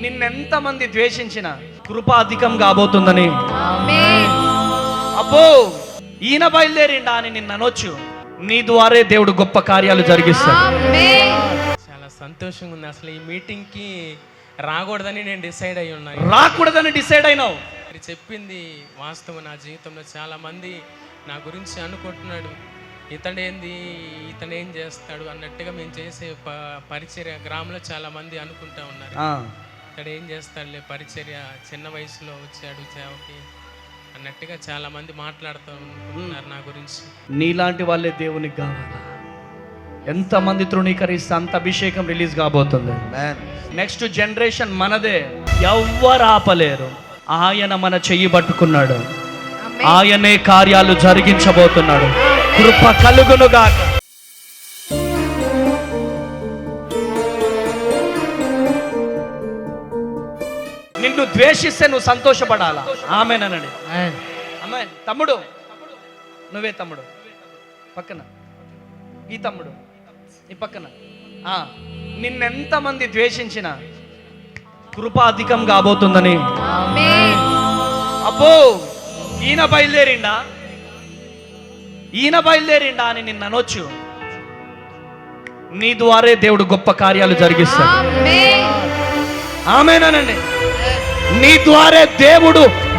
నిన్నెంత మంది ద్వేషించిన కృప అధికం కాబోతుందని. ఆమేన్. అబ్బో ఈయన బయలుదేరిండా అని నిన్ను అనొచ్చు. నీ ద్వారే దేవుడు గొప్ప కార్యాలు జరిగిస్తాడు. ఆమేన్. చాలా సంతోషంగా ఉంది. అసలు ఈ మీటింగ్కి రాకూడదని నేను డిసైడ్ అయి ఉన్నాను రాకూడదని డిసైడ్ అయినావు. మీరు చెప్పింది వాస్తవం. నా జీవితంలో చాలా మంది నా గురించి అనుకుంటున్నాడు. ఇతడు ఏంది? ఇతను ఏం చేస్తాడు? అన్నట్టుగా మేము చేసే ప పరిచర్య గ్రామంలో చాలా మంది అనుకుంటా ఉన్నారు. ఇతడు ఏం చేస్తాడులే పరిచర్య చిన్న వయసులో వచ్చాడు సేవకి అన్నట్టుగా చాలా మంది మాట్లాడుతూ ఉంటున్నారు నా గురించి. నీలాంటి వాళ్ళే దేవునికి కావాలా? ఎంత మంది తృణీకరిస్తే అంత అభిషేకం రిలీజ్ కాబోతుంది? నెక్స్ట్ జనరేషన్ మనదే. ఎవ్వరు ఆపలేరు. ఆయన మన చెయ్యి పట్టుకున్నాడు. ఆమేన్ ఆయనే కార్యాలు జరిగించబోతున్నాడు. కృప కలుగునుగాక. నిన్ను ద్వేషిస్తే నువ్వు సంతోషపడాలా? ఆమెనండి అమ్మాయి తమ్ముడు నువ్వే తమ్ముడు. పక్కన. ఈ తమ్ముడు ఈ పక్కన. ఆ, నిన్నెంత మంది ద్వేషించిన కృప అధికం కాబోతుందని. ఆమేన్ అబ్బో ఈయన బయలుదేరిండా? ఈయన బయలుదేరిండా అని నిన్ను అనొచ్చు. నీ ద్వారే దేవుడు గొప్ప కార్యాలు జరిగిస్తాడు. ఆమేన్ ఆమెనండి నీ ద్వారే దేవుడు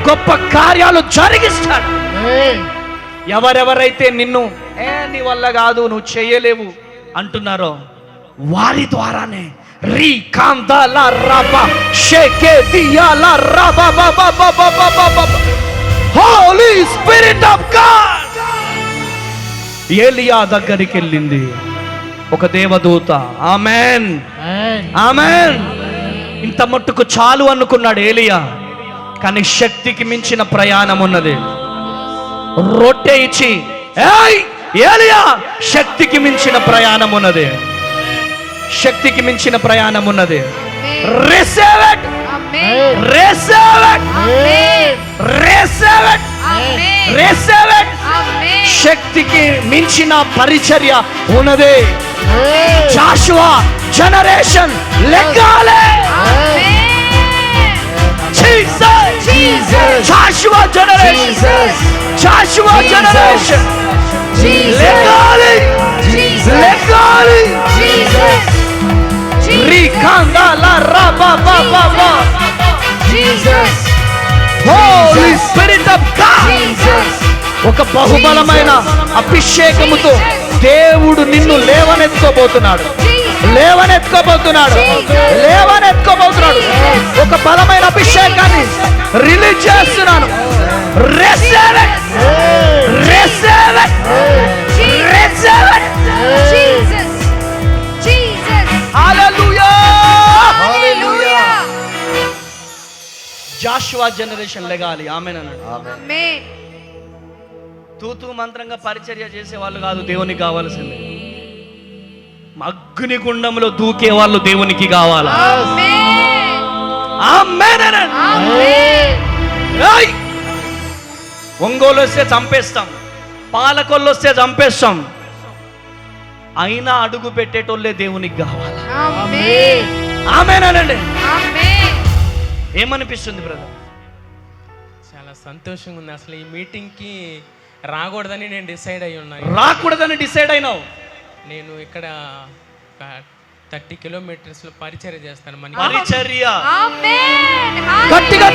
గొప్ప కార్యాలు జరిగిస్తాడు. ఎవరెవరైతే నిన్ను ఏ నీ వల్ల కాదు నువ్వు చేయలేవు అంటున్నారో వారి ద్వారానే. రీ కాందాల స్పిరిట్ ఆఫ్ ఏలియా దగ్గరికి వెళ్ళింది ఒక దేవదూత. ఆమెన్ ఆమెన్ ఇంత మట్టుకు చాలు అనుకున్నాడు ఏలియా. కానీ శక్తికి మించిన ప్రయాణం ఉన్నది. రొట్టె ఇచ్చి ఏలియా శక్తికి మించిన ప్రయాణం ఉన్నది. శక్తికి మించిన ప్రయాణం ఉన్నది. Receive it amen receive it amen receive it amen receive it amen శక్తికి మించిన పరిచర్య ఉన్నది. జాషువా జనరేషన్ లెగ్గాలే Jesus. Jesus. Joshua generation. Jesus. Joshua generation. Jesus. Legali. Jesus. Legali. Jesus. Rikanda la raba ba ba ba. Jesus. Holy Spirit of God. Jesus. ఒక బహుబలమైన అభిషేకముతో దేవుడు నిన్ను లేవనెత్తుకోబోతున్నాడు లేవనెత్తుకోబోతున్నాడు. లేవనెత్తుకోబోతున్నాడు. ఒక బలమైన అభిషేకాన్ని రిలీజ్ చేస్తున్నాను. జాషువా జనరేషన్ లెగాలి ఆమెనన్నాడు Amen. తూతూ మంత్రంగా పరిచర్య చేసే వాళ్ళు కాదు దేవునికి కావాల్సింది. అగ్ని గుండంలో దూకే వాళ్ళు దేవునికి కావాలా! ఒంగోలు వస్తే చంపేస్తాం పాలకొల్లు వస్తే చంపేస్తాం. అయినా అడుగు పెట్టేటోళ్ళే దేవునికి కావాలా. ఆమెనండి. ఏమనిపిస్తుంది బ్రదర్? చాలా సంతోషంగా ఉంది. అసలు ఈ మీటింగ్కి రాకూడదని నేను డిసైడ్ అయి ఉన్నాను రాకూడదని డిసైడ్ అయినావు. నేను ఇక్కడ థర్టీ కిలోమీటర్స్లో పరిచర్య చేస్తాను మనకి. పరిచర్య. గట్టిగా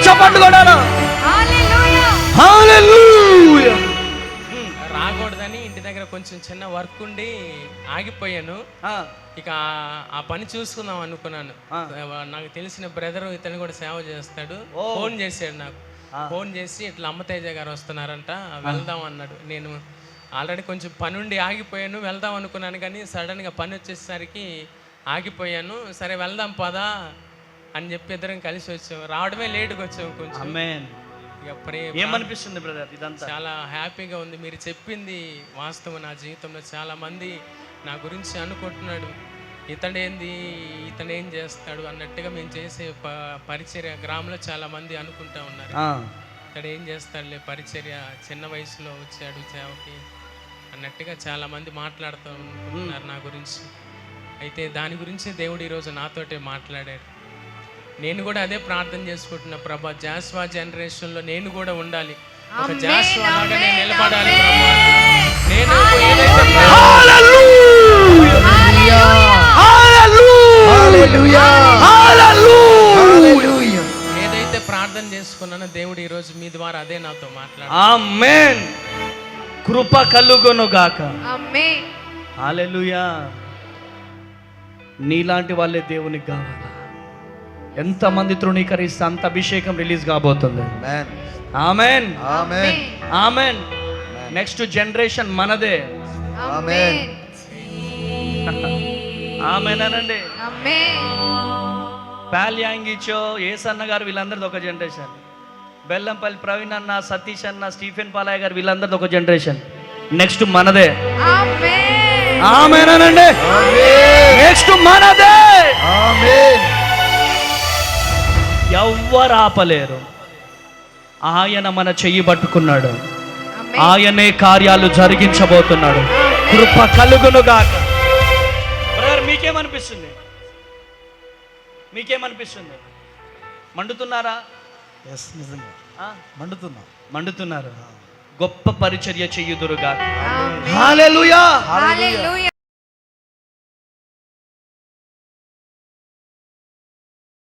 Hallelujah. హల్లెలూయా. రాకూడదని ఇంటి దగ్గర కొంచెం చిన్న వర్క్ ఉండి ఆగిపోయాను. ఆ, ఇక ఆ- పని చూసుకుందాం అనుకున్నాను. నాకు తెలిసిన బ్రదర్ ఇతను కూడా సేవ చేస్తాడు. ఫోన్ చేశాడు నాకు. ఫోన్ చేసి ఇట్లా అమ్మతేజ గారు వస్తున్నారంట. వెళ్దాం అన్నాడు. నేను ఆల్రెడీ కొంచెం పని ఉండి ఆగిపోయాను వెళ్దాం అనుకున్నాను కానీ సడన్గా పని వచ్చేసరికి ఆగిపోయాను. సరే వెళ్దాం పదా అని చెప్పి ఇద్దరం కలిసి వచ్చాము రావడమే లేటుగా వచ్చాము కొంచెం. ఏమనిపిస్తుంది బ్రదర్ ఇదంతా? చాలా హ్యాపీగా ఉంది. మీరు చెప్పింది వాస్తవం. నా జీవితంలో చాలా మంది నా గురించి అనుకుంటున్నాడు. ఇతడు ఏంది? ఇతను ఏం చేస్తాడు? అన్నట్టుగా మేము చేసే ప పరిచర్య గ్రామంలో చాలా మంది అనుకుంటా ఉన్నారు. ఇతడు ఏం చేస్తాడులే? పరిచర్య చిన్న వయసులో వచ్చాడు సేవకి. అన్నట్టుగా చాలా మంది మాట్లాడుతూ ఉంటున్నారు నా గురించి. అయితే దాని గురించి దేవుడు ఈరోజు నాతోటే మాట్లాడాడు. నేను కూడా అదే ప్రార్థన చేసుకుంటున్నా ప్రభా జాస్వా జనరేషన్లో నేను కూడా ఉండాలి. ఒక ఆమేన్, జాస్వా లాగా నేను ఆమేన్, నిలబడాలి ఆమేన్. ప్రభా. నేను ఏదైతే ప్రార్థన చేసుకున్నానో దేవుడు ఈరోజు మీ ద్వారా అదే నాతో మాట్లాడు. ఆమేన్. కృప కలుగును గాక ఆమేన్. హల్లెలూయా. నీలాంటి వాళ్ళే దేవునికి కావాలా? ఎంతమంది తృణీకరిస్తే అంత అభిషేకం రిలీజ్ కాబోతుంది. ఆమెన్. ఆమెన్. నెక్స్ట్ జనరేషన్ మనదే. ఆమేన్. ఆమెన్ అనండి. ఆమేన్. పాల్యాంగిచో ఏసన్న గారు వీళ్ళందరిది ఒక జనరేషన్. బెల్లంపల్లి ప్రవీణ్ అన్న సతీష్ అన్న స్టీఫెన్ పాలయ్య గారు వీళ్ళందరిది ఒక జనరేషన్. నెక్స్ట్ మనదే. ఆమేన్. ఆమెన్ అనండి. నెక్స్ట్ మనదే. ఎవ్వరు ఆపలేరు. ఆయన మన చెయ్యి పట్టుకున్నాడు. ఆయనే కార్యాలు జరిగించబోతున్నాడు. కృప కలుగును గాక. బ్రదర్ మీకేమనిపిస్తుంది? మీకేమనిపిస్తుంది? మండుతున్నారా? ఎస్ నిజంగా. ఆ? మండుతున్నా. మండుతున్నారు. గొప్ప పరిచర్య చెయ్యుదురుగా ఆమేన్. హల్లెలూయా హల్లెలూయా